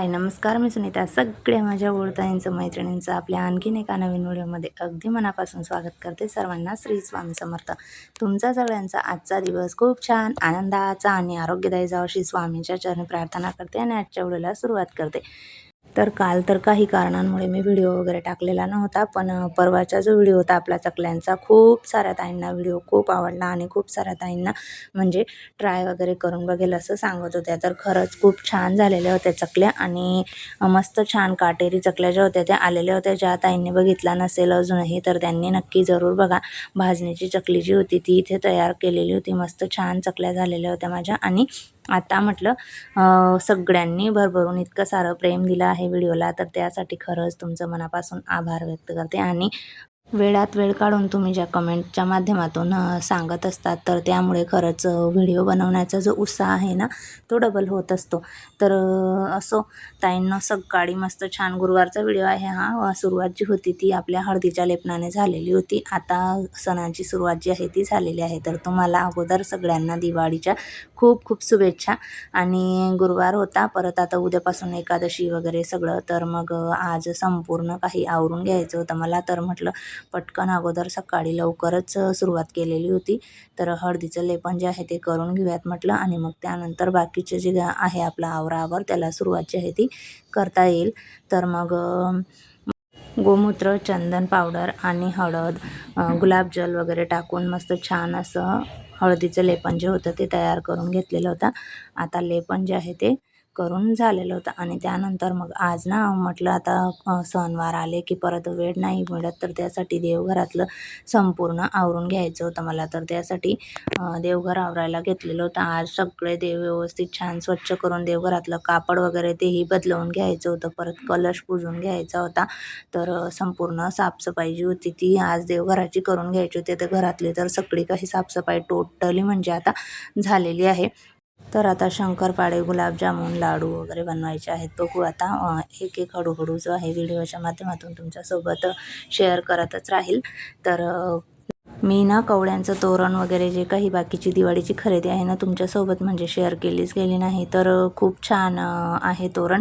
हाय नमस्कार मी सुनीता. सगळ्या माझ्या ओळताईंचं मैत्रिणींचं आपल्या आणखीन एका नवीन व्हिडिओमध्ये अगदी मनापासून स्वागत करते सर्वांना. श्री स्वामी समर्थ. तुमचा सगळ्यांचा आजचा दिवस खूप छान आनंदाचा आणि आरोग्यदायी जावशी स्वामींच्या चरणी प्रार्थना करते आणि आजच्या व्हिडिओला सुरुवात करते. तर काल तर काही कारणांमुळे मी व्हिडिओ वगैरे टाकलेला नव्हता पण परवाचा जो व्हिडिओ होता आपला चकल्यांचा खूप साऱ्या ताईंना व्हिडिओ खूप आवडला आणि खूप साऱ्या ताईंना म्हणजे ट्राय वगैरे करून बघेल असं सांगत होत्या. तर खरंच खूप छान झालेल्या होत्या चकल्या आणि मस्त छान काटेरी चकल्या ज्या होत्या त्या आलेल्या होत्या. ज्या ताईंनी बघितला नसेल अजूनही तर त्यांनी नक्की जरूर बघा. भाजणीची चकली जी होती ती इथे तयार केलेली होती. मस्त छान चकल्या झालेल्या होत्या माझ्या आणि आता म्हटलं सगळ्यांनी भरभरून इतकं सारं प्रेम दिलं आहे व्हिडिओला तर त्यासाठी खरंच तुमचं मनापासून आभार व्यक्त करते आणि वेळात वेळ काढून तुम्ही ज्या कमेंटच्या माध्यमातून सांगत असतात तर त्यामुळे खरंच व्हिडिओ बनवण्याचा जो उत्साह आहे ना तो डबल होत असतो. तर असो ताईंना सकाळी मस्त छान गुरुवारचा व्हिडिओ आहे हा. सुरुवात जी होती ती आपल्या हळदीच्या लेपनाने झालेली होती. आता सणाची सुरुवात जी आहे ती झालेली आहे. तर तुम्हाला अगोदर सगळ्यांना दिवाळीच्या खूप खूप शुभेच्छा. आणि गुरुवार होता परत आता उद्यापासून एकादशी वगैरे सगळं. तर मग आज संपूर्ण काही आवरून घ्यायचं होतं मला. तर म्हटलं पटकन अगोदर सकाळी लवकरच सुरुवात केलेली होती. तर हळदीचं लेपन जे आहे ते करून घेऊयात म्हटलं आणि मग त्यानंतर बाकीचे जे आहे आपलं आवरावर त्याला सुरुवात जी आहे ती करता येईल. तर मग गोमूत्र चंदन पावडर आणि हळद गुलाबजल वगैरे टाकून मस्त छान असं हळदीचं लेपन जे होतं ते तयार करून घेतलेलं होतं. आता लेपन जे आहे ते करून झालेलं होतं. आणि त्यानंतर मग आज ना म्हटलं आता सणवार आले की परत वेळ नाही मिळत तर त्यासाठी देवघरातलं संपूर्ण आवरून घ्यायचं होतं मला. तर त्यासाठी देवघर आवरायला घेतलेलं होतं. आज सगळे देव व्यवस्थित छान स्वच्छ करून देवघरातलं कापड वगैरे तेही बदलवून घ्यायचं होतं. परत कलश पुजून घ्यायचा होता. तर संपूर्ण साफसफाई जी होती ती आज देवघराची करून घ्यायची होती. तर घरातली तर सगळी काही साफसफाई टोटली म्हणजे आता झालेली आहे. तर आता शंकरपाळे गुलाबजामुन लाडू वगैरे बनवायचे आहेत. बघू आता एक एक हळूहळू जो आहे व्हिडिओच्या माध्यमातून तुमच्यासोबत शेअर करतच राहील. तर मी ना कवड्यांचं तोरण वगैरे जे काही बाकीची दिवाळीची खरेदी आहे ना तुमच्यासोबत म्हणजे शेअर केलीच गेली नाही. तर खूप छान आहे तोरण.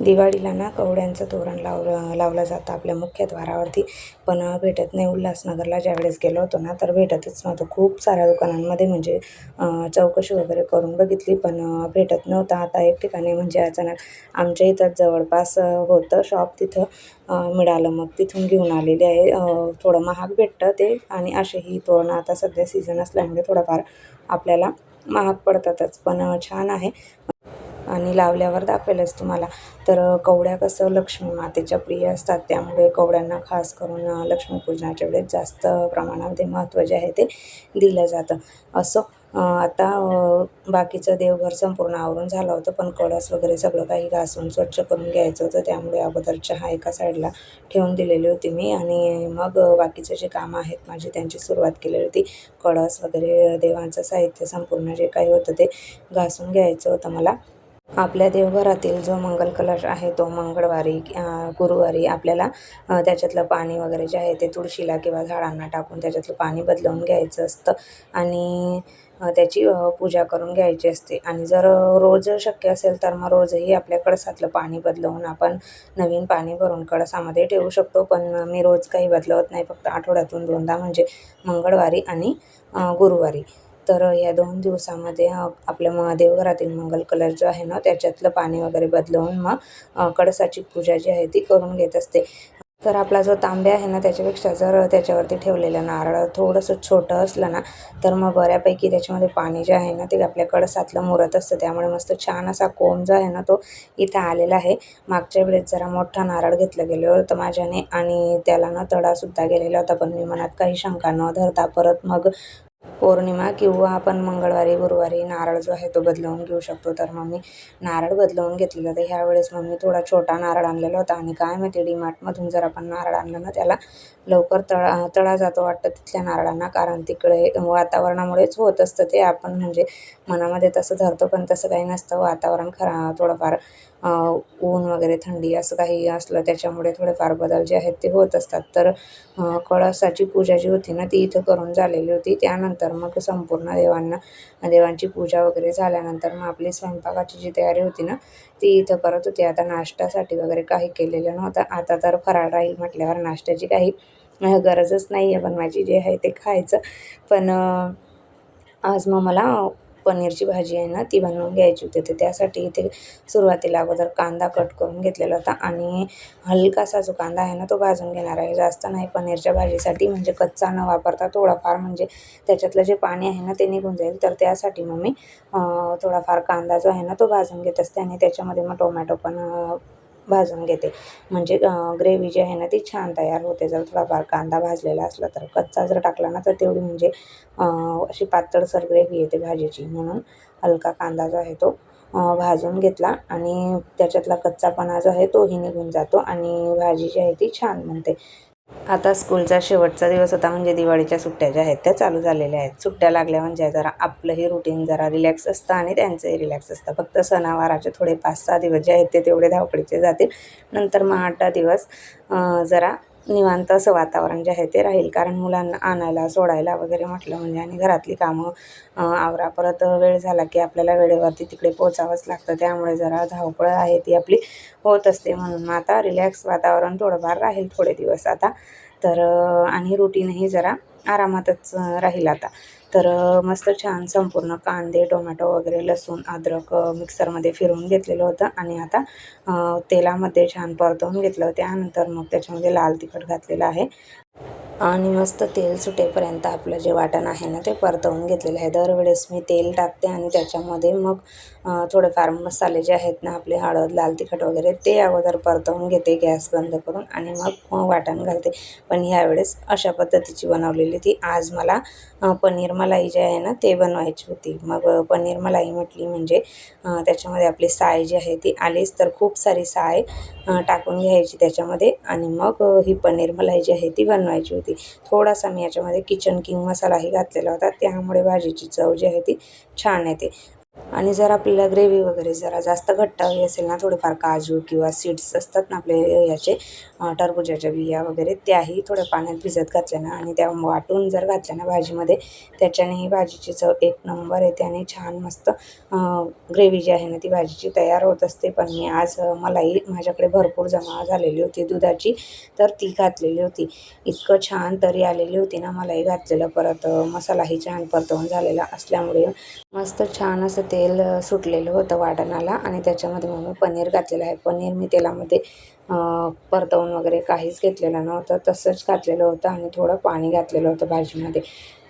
दिवाळीला ना कवड्यांचं तोरण लावलं लावलं जातं आपल्या मुख्यद्वारावरती पण भेटत नाही. उल्हासनगरला ज्यावेळेस गेलो होतो ना तर भेटतच नव्हतं. खूप साऱ्या दुकानांमध्ये म्हणजे चौकशी वगैरे करून बघितली पण भेटत नव्हतं. आता एक ठिकाणी म्हणजे अचानक आमच्या इथं जवळपास होतं शॉप तिथं मिळालं. मग तिथून घेऊन आलेली आहे. थोडं महाग भेटतं ते. आणि असेही तोरणं आता सध्या सीझन असल्यामुळे थोडंफार आपल्याला महाग पडतातच. पण छान आहे. आणि लावल्यावर दाखवेलच तुम्हाला. तर कवड्या कसं लक्ष्मी मातेच्या प्रिय असतात त्यामुळे कवड्यांना खास करून लक्ष्मीपूजनाच्या वेळेस जास्त प्रमाणामध्ये महत्त्व जे आहे ते दिलं जातं. असं आता बाकीचं देवघर संपूर्ण आवरून झालं होतं पण कळस वगैरे सगळं काही घासून स्वच्छ करून घ्यायचं होतं. त्यामुळे अगोदर चहा एका साईडला ठेवून दिलेली होती मी आणि मग बाकीचे जे कामं आहेत माझी त्यांची सुरुवात केलेली होती. कळस वगैरे देवांचं साहित्य संपूर्ण जे काही होतं ते घासून घ्यायचं होतं मला. आपल्या देवघरातील जो मंगल कलश आहे तो मंगळवारी गुरुवारी आपल्याला त्याच्यातलं पाणी वगैरे जे आहे ते तुळशीला किंवा झाडांना टाकून त्याच्यातलं पाणी बदलवून घ्यायचं असतं आणि त्याची पूजा करून घ्यायची असते. आणि जर रोज शक्य असेल तर मग रोजही आपल्या कळसातलं पाणी बदलवून आपण नवीन पाणी भरून कळसामध्ये ठेवू शकतो. पण मी रोज काही बदलवत नाही फक्त आठवड्यातून दोनदा म्हणजे मंगळवारी आणि गुरुवारी. तर या दोन दिवसामध्ये आपल्या म देवघरातील मंगल कलश जो आहे ना त्याच्यातलं पाणी वगैरे बदलवून मग कळसाची पूजा जी आहे ती करून घेत असते. तर आपला जो तांब्या आहे ना त्याच्यापेक्षा जर त्याच्यावरती ठेवलेलं नारळ थोडंसं छोटं असलं ना तर मग बऱ्यापैकी त्याच्यामध्ये पाणी जे आहे ना ते आपल्या कळसातलं मुरत असतं. त्यामुळे मस्त छान असा कोंब जो आहे ना तो इथं आलेला आहे. मागच्या वेळेस जरा मोठा नारळ घेतलं गेलं होतं माझ्याने आणि त्याला ना तडासुद्धा गेलेला होता पण मी मनात काही शंका न धरता परत मग पौर्णिमा किंवा आपण मंगळवारी गुरुवारी नारळ जो आहे तो बदलवून घेऊ शकतो. तर मग मी नारळ बदलवून घेतलेला तर ह्यावेळेस मग मी थोडा छोटा नारळ आणलेला होता. आणि काय माहिती डीमार्टमधून जर आपण नारळ आणलं ना त्याला लवकर तळा तळा जातो वाटतं तिथल्या नारळांना. कारण तिकडे वातावरणामुळेच होत असतं ते. आपण म्हणजे मनामध्ये तसं धरतो पण तसं काही नसतं. वातावरण खरा थोडंफार ऊन वगैरे थंडी असं काही असलं त्याच्यामुळे थोडेफार बदल जे आहेत ते होत असतात. तर कळसाची पूजा जी होती ना ती इथं करून झालेली होती. त्यानंतर मग संपूर्ण देवांना देवांची पूजा वगैरे झाल्यानंतर मग आपली स्वयंपाकाची जी तयारी होती ना ती इथं करत होती. आता नाश्त्यासाठी वगैरे काही केलेलं नव्हतं. आता तर फराळ राहील म्हटल्यावर नाश्त्याची काही गरजच नाही आहे बनवायची जे आहे ते खायचं. पण आज मग मला पनीरची भाजी आहे ना ती बनवून घ्यायची होती. तर त्यासाठी इथे सुरुवातीला अगोदर कांदा कट करून घेतलेला होता आणि हलकासा जो कांदा आहे ना तो भाजून घेणार आहे. जास्त नाही पनीरच्या भाजीसाठी म्हणजे कच्चा न वापरता थोडाफार म्हणजे त्याच्यातलं जे पाणी आहे ना ते निघून जाईल. तर त्यासाठी मग मी थोडाफार कांदा जो आहे ना तो भाजून घेत असते आणि त्याच्यामध्ये मग टोमॅटो पण भाजून घेते. म्हणजे ग्रेव्ही जी आहे ना ती छान तयार होते. जर थोडाफार कांदा भाजलेला असला तर कच्चा जर टाकला ना तर तेवढी म्हणजे अशी पातळसर ग्रेव्ही येते भाजीची. म्हणून हलका कांदा जो आहे तो भाजून घेतला आणि त्याच्यातला कच्चापणा जो आहे तोही निघून जातो आणि भाजी जी आहे ती छान बनते. आता स्कूलचा शेवटचा दिवस होता म्हणजे दिवाळीच्या सुट्ट्या ज्या आहेत त्या चालू झालेल्या आहेत. सुट्ट्या लागल्या म्हणजे जरा आपलंही रुटीन जरा रिलॅक्स असतं आणि त्यांचंही रिलॅक्स असतं. फक्त सणावाराचे थोडे पाच सहा दिवस जे आहेत ते तेवढे धावपळीचे जातील. नंतर मग आठ दिवस जरा निवांत असं वातावरण जे आहे ते राहील. कारण मुलांना आणायला सोडायला वगैरे म्हटलं म्हणजे आणि घरातली कामं आवरा परत वेळ झाला की आपल्याला वेळेवरती तिकडे पोचावंच लागतं. त्यामुळे जरा धावपळ आहे ती आपली होत असते म्हणून. मग आता रिलॅक्स वातावरण थोडंफार राहील थोडे दिवस आता. तर आणि रुटीनही जरा आरामातच राहील आता. तर मस्त छान संपूर्ण कांदे टोमॅटो वगैरे लसूण अद्रक मिक्सरमध्ये फिरवून घेतलेलं होतं. आणि आता तेलामध्ये छान परतवून घेतलं त्यानंतर मग त्याच्यामध्ये लाल तिखट घातलेलं आहे. आणि मस्त तेल सुटेपर्यंत आपलं जे वाटण आहे ना ते परतवून घेतलेलं आहे. दरवेळेस मी तेल टाकते आणि त्याच्यामध्ये मग थोडेफार मसाले जे आहेत ना आपले हळद लाल तिखट वगैरे ते अगोदर परतवून घेते गॅस बंद करून आणि मग वाटण घालते. पण ह्यावेळेस अशा पद्धतीची बनवलेली ती. आज मला पनीर मलाई जे आहे ना ते बनवायची होती. मग पनीर मलाई म्हटली म्हणजे त्याच्यामध्ये आपली साय जी आहे ती आलीच तर खूप सारी साय टाकून घ्यायची त्याच्यामध्ये आणि मग ही पनीर मलाई जी आहे ती बनवायची होती. थोडासा मी याच्यामध्ये किचन किंग मसालाही घातलेला होता. त्यामुळे भाजीची चव जी आहे ती छान येते. आणि जर आपल्याला ग्रेव्ही वगैरे जरा जास्त घट्ट हवी असेल ना थोडेफार काजू किंवा सीड्स असतात ना आपले याचे टरबुजाच्या टरबूजाच्या बिया वगैरे त्याही थोड्या पाण्यात भिजत घातल्या ना आणि त्या वाटून जर घातल्या ना भाजीमध्ये त्याच्यानेही भाजीची चव एक नंबर येते आणि छान मस्त ग्रेव्ही जी आहे ना ती भाजीची तयार होत असते. पण मी आज मलाही माझ्याकडे भरपूर जमा झालेली होती दुधाची तर ती घातलेली होती. इतकं छान तरी आलेली होती ना मलाही घातलेलं परत मसालाही छान परतवून झालेला असल्यामुळे मस्त छान असं तेल सुटलेलं होतं वाटणाला आणि त्याच्यामध्ये मग मी पनीर घातलेलं आहे. पनीर मी तेलामध्ये परतवून वगैरे काहीच घेतलेलं नव्हतं. तसंच घातलेलं होतं आणि थोडं पाणी घातलेलं होतं भाजीमध्ये.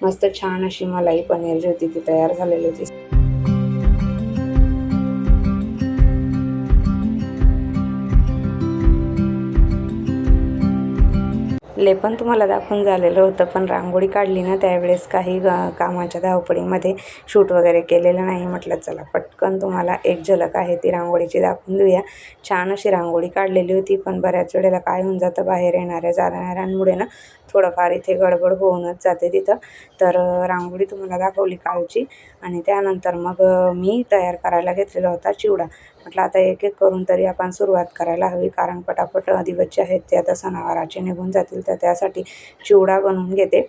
मस्त छान अशी मलाई पनीर जी होती ती तयार झालेली होती. लेपन तुम्हाला दाखवून झालेलं होतं पण रांगोळी काढली ना त्यावेळेस काही कामाच्या धावपळीमध्ये शूट वगैरे केलेलं नाही. म्हटलं चला पटकन तुम्हाला एक झलक आहे ती रांगोळीची दाखवून देऊया. छान अशी रांगोळी काढलेली होती पण बऱ्याच वेळेला काय होऊन जातं बाहेर येणाऱ्या जाणाऱ्यांमुळे ना थोडंफार इथे गडबड होऊनच जाते तिथं. तर रांगोळी तुम्हाला दाखवली कालची आणि त्यानंतर मग मी तयार करायला घेतलेला होता चिवडा. म्हटलं आता एक एक करून तरी आपण सुरुवात करायला हवी कारण पटापट दिवस जे आहेत ते आता सणावाराचे निघून जातील तर त्यासाठी चिवडा बनवून घेते.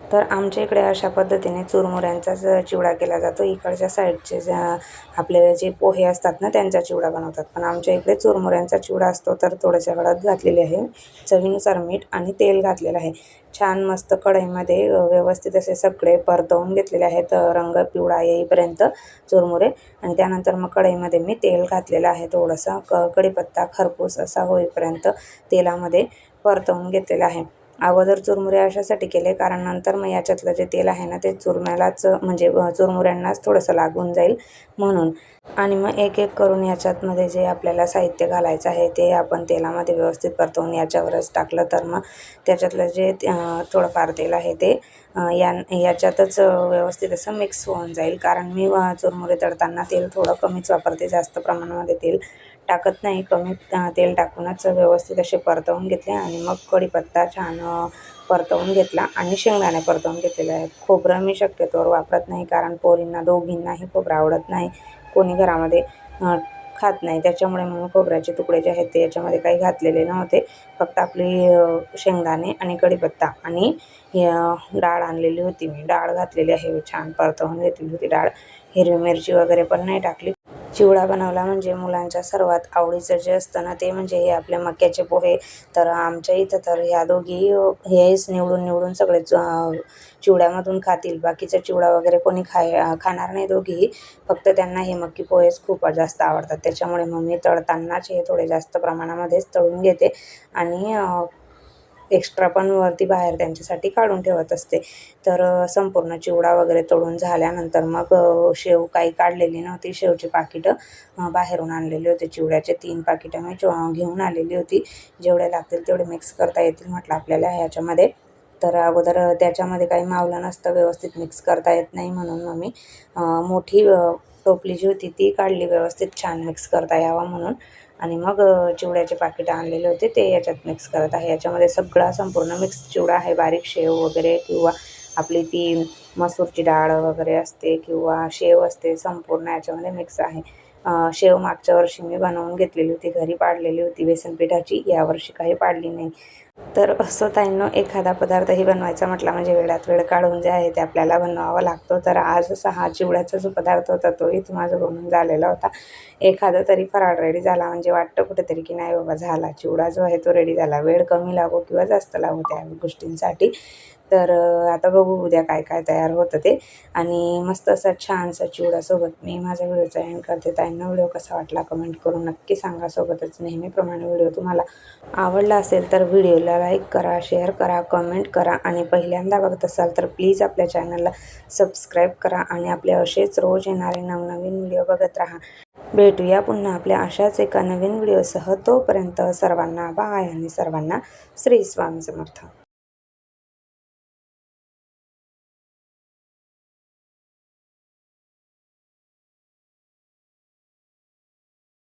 तर आमच्या इकडे अशा पद्धतीने चुरमुऱ्यांचाच चिवडा केला जातो. इकडच्या साईडचे ज्या आपले जे पोहे असतात ना त्यांचा चिवडा बनवतात. पण आमच्या इकडे चुरमुऱ्यांचा चिवडा असतो तर थोडंसं हळद घातलेली आहे. चवीनुसार मीठ आणि तेल घातलेलं आहे. छान मस्त कढईमध्ये व्यवस्थित असे सगळे परतवून घेतलेले आहेत रंग पिवळा येईपर्यंत चुरमुरे. आणि त्यानंतर मग कढईमध्ये मी तेल घातलेलं आहे थोडंसं क कढीपत्ता खरपूस असा होईपर्यंत तेलामध्ये परतवून घेतलेलं आहे. अगोदर चुरमुरे अशासाठी केले कारण नंतर मग याच्यातलं जे तेल आहे ना ते चुरम्यालाच म्हणजे चुरमुऱ्यांनाच थोडंसं लागून जाईल म्हणून. आणि मग एक एक करून याच्यातमध्ये जे आपल्याला साहित्य घालायचं आहे ते आपण तेलामध्ये व्यवस्थित परतवून याच्यावरच टाकलं तर मग त्याच्यातलं जे थोडंफार तेल आहे ते या याच्यातच व्यवस्थित असं मिक्स होऊन जाईल. कारण मी चुरमुरे तळताना तेल थोडं कमीच वापरते जास्त प्रमाणामध्ये तेल. टाकत नाही. कमी तेल टाकूनच व्यवस्थित असे परतवून घेतले आणि मग कढीपत्ता छान परतवून घेतला आणि शेंगदाणे परतवून घेतलेले आहे खोबरं मी शक्यतोवर वापरत नाही कारण पोरींना दोघींनाही खोबरं आवडत नाही. कोणी घरामध्ये खात नाही. त्याच्यामुळे मग खोबऱ्याचे तुकडे जे आहेत ते याच्यामध्ये काही घातलेले नव्हते. फक्त आपली शेंगदाणे आणि कढीपत्ता आणि डाळ आणलेली होती मी. डाळ घातलेली आहे. छान परतवून घेतली होती डाळ. हिरवी मिरची वगैरे पण नाही टाकली. चिवडा बनवला म्हणजे मुलांच्या सर्वात आवडीचं जे असतं ना ते म्हणजे हे आपले मक्याचे पोहे. तर आमच्या इथं तर ह्या दोघी हेच निवडून निवडून सगळेच चिवड्यामधून खातील. बाकीचा चिवडा वगैरे कोणी खाय खाणार नाही दोघीही फक्त त्यांना हे मक्की पोहेच खूप जास्त आवडतात. त्याच्यामुळे मग मी तळतानाच हे थोडे जास्त प्रमाणामध्येच तळून घेते. आणि एक्स्ट्रा पण वरती बाहेर त्यांच्यासाठी काढून ठेवत असते. तर संपूर्ण चिवडा वगैरे तळून झाल्यानंतर मग शेव काही काढलेली नव्हती शेवची पाकिटं बाहेरून आणलेली होती. चिवड्याचे तीन पाकिटं मी चो घेऊन आलेली होती. जेवढे लागतील तेवढे मिक्स करता येतील म्हटलं आपल्याला ह्याच्यामध्ये. तर अगोदर त्याच्यामध्ये काही मावलं नसतं व्यवस्थित मिक्स करता येत नाही म्हणून मग मी मोठी टोपली जी होती ती काढली व्यवस्थित छान मिक्स करता यावा म्हणून. आणि मग चिवड्याचे पाकिटं आणलेले होते ते याच्यात मिक्स करत आहे. याच्यामध्ये सगळा संपूर्ण मिक्स चिवडा आहे बारीक शेव वगैरे किंवा आपली ती मसूरची डाळ वगैरे असते किंवा शेव असते संपूर्ण याच्यामध्ये मिक्स आहे. शेव मागच्या वर्षी मी बनवून घेतलेली होती घरी पाडलेली होती बेसन पिठाची यावर्षी काही पाडली नाही. तर असं ताईंनो एखादा पदार्थही बनवायचा म्हटला म्हणजे वेळात वेळ काढून जे आहे ते आपल्याला बनवावा लागतो. तर आज असा हा चिवड्याचा जो पदार्थ होता तोही माझं बनून झालेला होता. एखादा तरी फराळ रेडी झाला म्हणजे वाटतं कुठेतरी की नाही बाबा झाला. चिवडा जो आहे तो रेडी झाला. वेळ कमी लागो किंवा जास्त लागो त्या गोष्टींसाठी. तर आता बघू उद्या काय काय तयार होतं ते. आणि मस्त असा छानसा चिवडासोबत मी माझा व्हिडिओचा एंड करते. ताईंना व्हिडिओ कसा वाटला कमेंट करून नक्की सांगा. सोबतच नेहमीप्रमाणे व्हिडिओ तुम्हाला आवडला असेल तर व्हिडिओला लाईक करा शेअर करा कमेंट करा आणि पहिल्यांदा बघत असाल तर प्लीज आपल्या चॅनलला सबस्क्राईब करा आणि आपले असेच रोज येणारे नवनवीन व्हिडिओ बघत राहा. भेटूया पुन्हा आपल्या अशाच एका नवीन व्हिडिओसह. तोपर्यंत सर्वांना बाय आणि सर्वांना श्री स्वामी समर्थ.